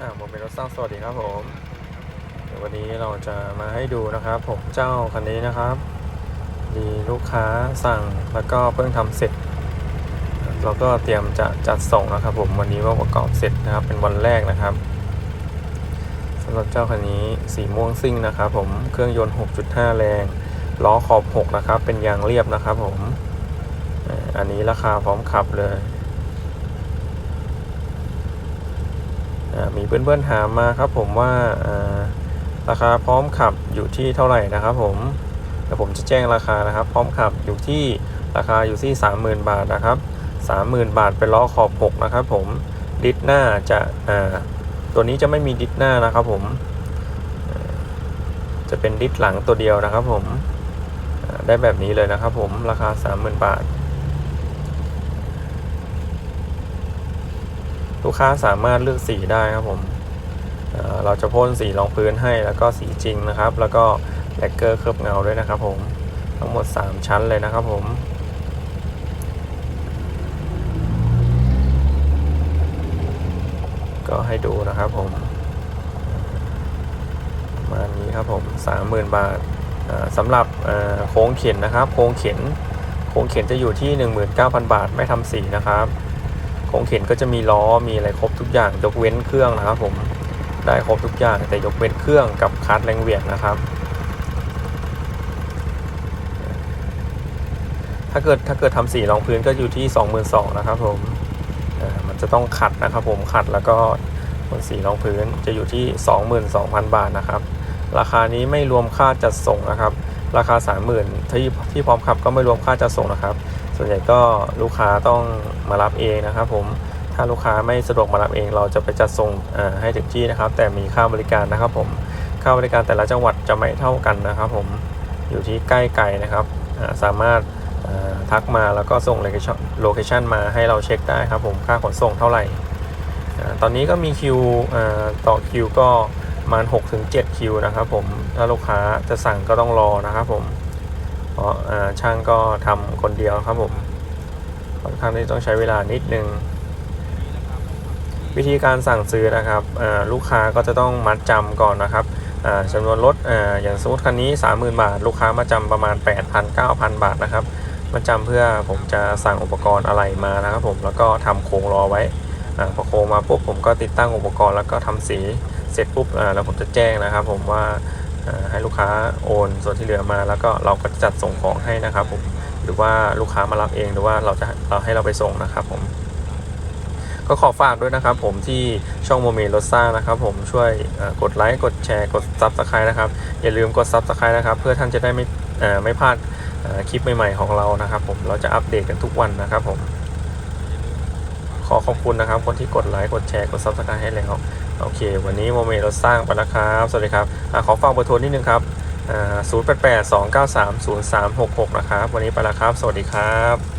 อ่าผมเป็นรถสร้างสวัสดีครับผมเดี๋ยววันนี้เราจะมาให้ดูนะครับ ผมเจ้าคันนี้นะครับมีลูกค้าสั่งแล้วก็เพิ่งทำเสร็จ เราก็เตรียมจะจัดส่งนะครับ ผมวันนี้ว่าประกอบเสร็จนะครับ เป็นวันแรกนะครับสำหรับเจ้าคันนี้สีม่วงซิ่งนะครับ ผมเครื่องยนต์ 6.5 แรงล้อขอบ 6 นะครับ เป็นยางเรียบนะครับ ผมอันนี้ราคาพร้อมขับเลย อ่า มีเพื่อนๆถามมาครับผมว่าราคาพร้อมขับอยู่ที่เท่าไหร่นะครับผมเดี๋ยวผมจะแจ้งราคานะครับ พร้อมขับอยู่ที่ราคาอยู่ที่ 30,000 บาทนะครับ 30,000 บาทเป็นล้อขอบ6นะครับผมดิสหน้าจะาตัวนี้จะไม่มีดิสหน้านะครับผมจะเป็นดิสหลังตัวเดียวนะครับผมได้แบบนี้เลยนะครับผมราคา 30,000 บาท ลูกค้าสามารถเลือกสีได้ครับผมเราจะพ่นสีรองพื้นให้แล้วก็สีจริงนะครับ แล้วก็แลกเกอร์เคลือบเงาด้วยนะครับผมทั้งหมด 3 ชั้นเลยนะครับผมก็ให้ดูนะครับผมมานี้ครับผม30,000 บาทสำหรับโค้งเข็นนะครับ โค้งเข็น โค้งเข็นจะอยู่ที่ 19,000 บาทไม่ทำสีนะครับ โค้งเข็นก็จะมีล้อมีอะไรครบทุกอย่างยกเว้นเครื่องนะครับผมได้ครบทุกอย่างแต่ยกเว้นเครื่องกับคัสแรงเหวี่ยงนะครับ ถ้าเกิดถ้าเกิดทำสีรองพื้นก็อยู่ที่ 22,000นะครับผมมันจะต้องขัดนะครับผมขัดแล้วก็บนสีรองพื้นจะอยู่ที่ 22,000 บาทนะครับ ราคานี้ไม่รวมค่าจัดส่งนะครับ ราคา 30,000ที่ที่พร้อมขับก็ไม่รวมค่าจัดส่งนะครับ ส่วนใหญ่ก็ลูกค้าต้องมารับเองนะครับผมถ้าลูกค้าไม่สะดวกมารับเอง เราจะไปจัดส่งให้ถึงที่นะครับ แต่มีค่าบริการนะครับผมค่าบริการแต่ละจังหวัดจะไม่เท่ากันนะครับผมอยู่ที่ใกล้ไกลนะครับสามารถทักมาแล้วก็ส่งโลเคชันมาให้เราเช็คได้ครับผมค่าขนส่งเท่าไหร่ตอนนี้ก็มีคิวต่อคิวก็ประมาณ6-7คิวนะครับผมถ้าลูกค้าจะสั่งก็ต้องรอนะครับผม ราะช่างก็ทำคนเดียวครับผมค่อนข้างที่ต้องใช้เวลานิดนึง วิธีการสั่งซื้อนะครับลูกค้าก็จะต้องมัดจำก่อนนะครับอ่าจำนวนรถออย่างสมมติคันนี้ 30,000 บาท ลูกค้ามาจำประมาณ 8,000 9,000 บาทนะครับมาจำเพื่อผมจะสั่งอุปกรณ์อะไรมานะครับผมแล้วก็ทำโครงรอไว้พอโครงมาปุ๊บผมก็ติดตั้งอุปกรณ์แล้วก็ทำสีเสร็จปุ๊บแล้วผมจะแจ้งนะครับ ผมว่า ให้ลูกค้าโอน ส่วนที่เหลือมาแล้วก็เราก็จัดส่งของให้นะครับผมหรือว่าลูกค้ามารับเองหรือว่าเราจะเราให้เราไปส่งนะครับผมก็ขอฝากด้วยนะครับผมที่ช่องโมเมรถสร้านะครับผมช่วยกดไลค์กดแชร์กดซับสไครต์นะครับ อย่าลืมกดซับสไครต์นะครับ เพื่อท่านจะได้ไม่ไม่พลาดคลิปใหม่ๆของเรานะครับผมเราจะอัปเดตกันทุกวันนะครับผมขอขอบคุณนะครับคนที่กดไลค์กดแชร์กดซับสไครต์ให้แล้ว โอเค วันนี้โมเมเราสร้างไปแล้วครับ สวัสดีครับอขอฝากเบอร์โทรนิดนึงครับ0 8 8 2 9 3 0 3 6 6 นะครับ วันนี้ไปแล้วครับ สวัสดีครับ